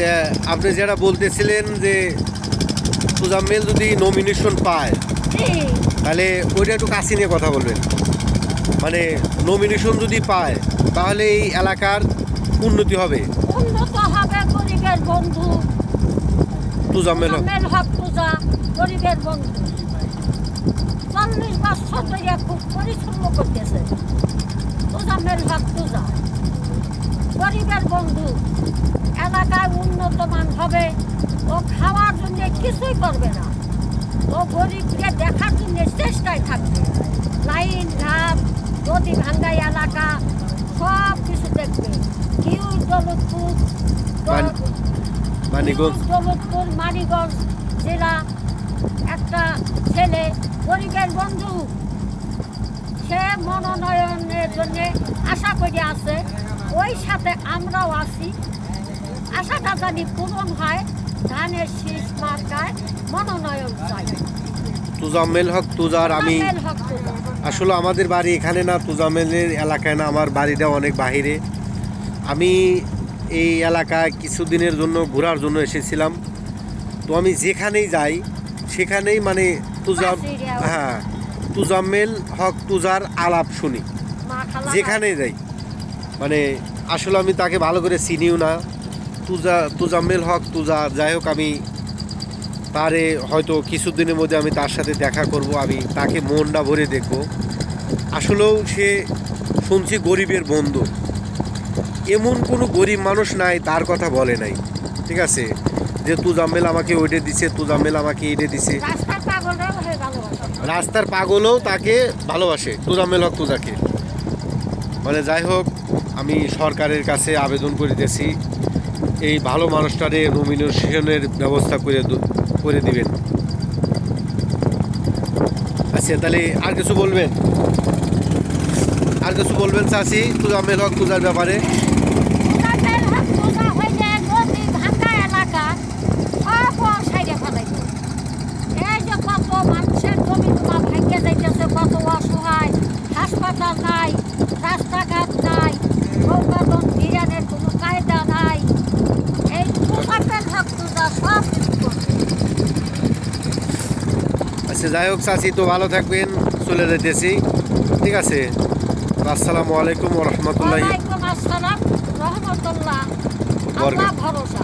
আচ্ছা আপনি যেটা বলতেছিলেন যে তুজাম্মেল যদি নমিনেশন পায় তাহলে ওইটা একটু কাছে নিয়ে কথা বলবেন। মানে নমিনেশন যদি পায় তাহলে এই এলাকার উন্নতি হবে। উন্নত হবে গরিবের বন্ধু। তুজাম্মেল হক পূজা গরিবের বন্ধু। চল্লিশ বছর ধরে খুব পরিশ্রম করতেছে। পূজা হক পূজা। গরিবের বন্ধু। এলাকায় উন্নত মান হবে। ও খাওয়ার জন্য কিছুই করবে না। ও গরিবকে দেখার জন্য চেষ্টায় থাকবে। লাইন ঘাট নদী ভাঙ্গাই এলাকা সব কিছু দেখবে। কিউ দৌলতপুর দৌলতপুর মানিগঞ্জ জেলা। একটা ছেলে গরিবের বন্ধু। সে মনোনয়নের জন্য আশা করে আছে। ওই সাথে আমরাও আছি। আশাটা জানি পূরণ হয় ধানের শীষ মার্কায় মনোনয়ন চাই। তুজাম্মেল হক তুজার আমি। আসলে আমাদের বাড়ি এখানে না তুজামেলের এলাকায় না আমার বাড়িটা অনেক বাহিরে। আমি এই এলাকায় কিছুদিনের জন্য ঘোরার জন্য এসেছিলাম। তো আমি যেখানেই যাই সেখানেই মানে তুজা হ্যাঁ তুজাম্মেল হক তুজার আলাপ শুনি। যেখানে যাই। মানে আসলে আমি তাকে ভালো করে চিনিও না। তুজা তুজাম্মেল হক তুজা যাই হোক আমি তারে হয়তো কিছুদিনের মধ্যে আমি তার সাথে দেখা করব আমি তাকে মনটা ভরে দেখব। আসলেও সে শুনছি গরিবের বন্ধু। এমন কোনো গরিব মানুষ নাই তার কথা বলে নাই। ঠিক আছে? যে তুজাম্মেল আমাকে ওইটা দিছে তুজাম্মেল আমাকে এইটা দিছে। রাস্তার পাগলও তাকে ভালোবাসে, তুজামেল হক তুজাকে। মানে যাই হোক, আমি সরকারের কাছে আবেদন করিতেছি, এই ভালো মানুষটারে নমিনেশনের ব্যবস্থা করে করে দিবেন। আচ্ছা তাহলে আর কিছু বলবেন? আর কিছু বলবেন চাষি তুজামেল হক তুজার ব্যাপারে? আচ্ছা যাই হোক চাচি তো ভালো থাকবেন চলে যেতেছি ঠিক আছে? আসসালামু আলাইকুম রহমতুল্লাহ। রহমতুল্লাহ। ভরসা।